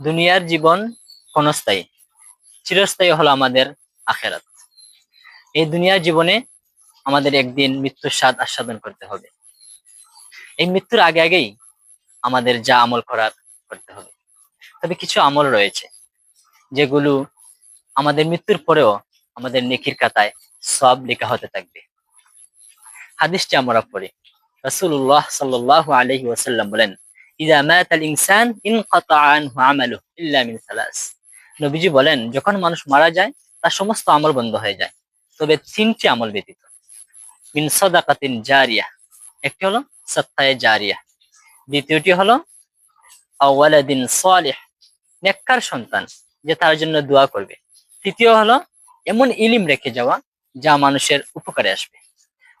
দুনিয়ার জীবন ক্ষণস্থায়ী, চিরস্থায়ী হলো আমাদের আখেরাত। এই দুনিয়ার জীবনে আমাদের একদিন মৃত্যুর স্বাদ আস্বাদন করতে হবে। এই মৃত্যুর আগে আগেই আমাদের যা আমল করার করতে হবে। তবে কিছু আমল রয়েছে, যেগুলো আমাদের মৃত্যুর পরেও আমাদের নেকির কাতায় সব লেখা হতে থাকবে। হাদিসটি আমরা পড়ি। রসুল্লাহ সাল্লাল্লাহু আলাইহি ওয়াসাল্লাম বলেন ইদা মাতাল ইনসান ইনকাতা আনহু আমালুহু ইল্লা মিন সালাস। নবীজি বলেন, যখন মানুষ মারা যায়, তার সমস্ত আমল বন্ধ হয়ে যায়। তবে তিনটি আমল ব্যতীত। মিন সাদাকাতিন জারিয়া, একটি হলো সত্তায়ে জারিয়া। দ্বিতীয়টি হলো আওয়ালাদিন সালিহ, নেককার সন্তান, যে তার জন্য দোয়া করবে। তৃতীয় হলো এমন ইলিম রেখে যাওয়া, যা মানুষের উপকারে আসবে।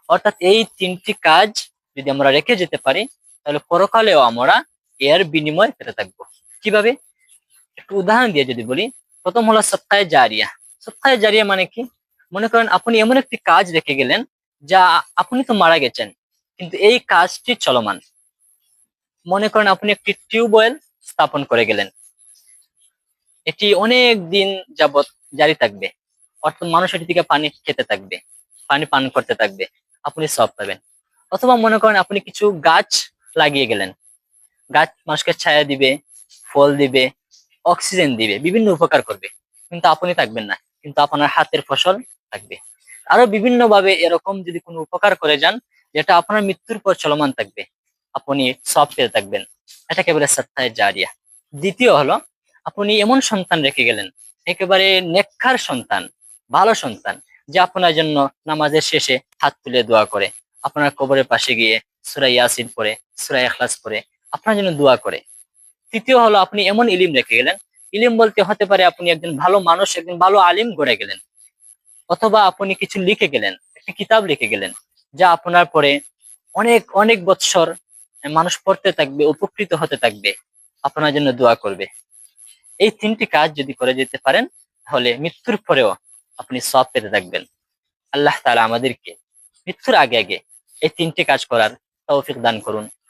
অর্থাৎ এই তিনটি কাজ যদি আমরা রেখে যেতে পারি, তাহলে পরকালেও আমরা এর বিনিময় পেতে থাকব কীভাবে? একটু উদাহরণ দিয়ে যদি বলি, প্রথম হলো সপ্তাহে জারিয়া। সপ্তাহে জারিয়া মানে কি? মনে করেন আপনি এমন একটি কাজ রেখে গেলেন, যা আপনি তো মারা গেছেন, কিন্তু এই কাজটি চলমান। মনে করেন আপনি একটি টিউবওয়েল স্থাপন করে গেলেন। এটি অনেক দিন যাবত জারি থাকবে। অর্থাৎ মানুষ এটি থেকে পানি খেতে থাকবে, পানি পান করতে থাকবে। আপনি সব পাবেন। অথবা মনে করেন আপনি কিছু গাছ লাগিয়ে গেলেন। গাছ মানুষকে ছায়া দিবে, ফল দিবে অক্সিজেন দিবে, বিভিন্ন উপকার করবে। কিন্তু আপনি থাকবেন না, কিন্তু আপনার হাতের ফসল থাকবে। আরও বিভিন্ন ভাবে এরকম যদি কোনো উপকার করে যান, যেটা আপনার মৃত্যুর পর চলমান থাকবে, আপনি সব পেতে থাকবেন। এটা বলে সত্তায় জারিয়া। দ্বিতীয় হলো, আপনি এমন সন্তান রেখে গেলেন, একেবারে নেক্ষার সন্তান, ভালো সন্তান, যে আপনার জন্য নামাজের শেষে হাত তুলে দোয়া করে, আপনার কবরের পাশে গিয়ে সুরাই ইয়াসিন পরে সুরাই এখলাস পরে আপনার জন্য দোয়া করে। তৃতীয় হলো, আপনি এমন ইলিম রেখে গেলেন। ইলিম বলতে হতে পারে আপনি একজন ভালো মানুষ, একজন ভালো আলিম গড়ে গেলেন। অথবা আপনি কিছু লিখে গেলেন, একটি কিতাব লিখে গেলেন, যা আপনার পরে অনেক অনেক বৎসর মানুষ পড়তে থাকবে, উপকৃত হতে থাকবে, আপনার জন্য দোয়া করবে। এই তিনটি কাজ যদি করে যেতে পারেন, তাহলে মৃত্যুর পরেও আপনি সব পেতে থাকবেন। আল্লাহ তালা আমাদেরকে মৃত্যুর আগে আগে এই তিনটি কাজ করার তৌফিক দান করুন।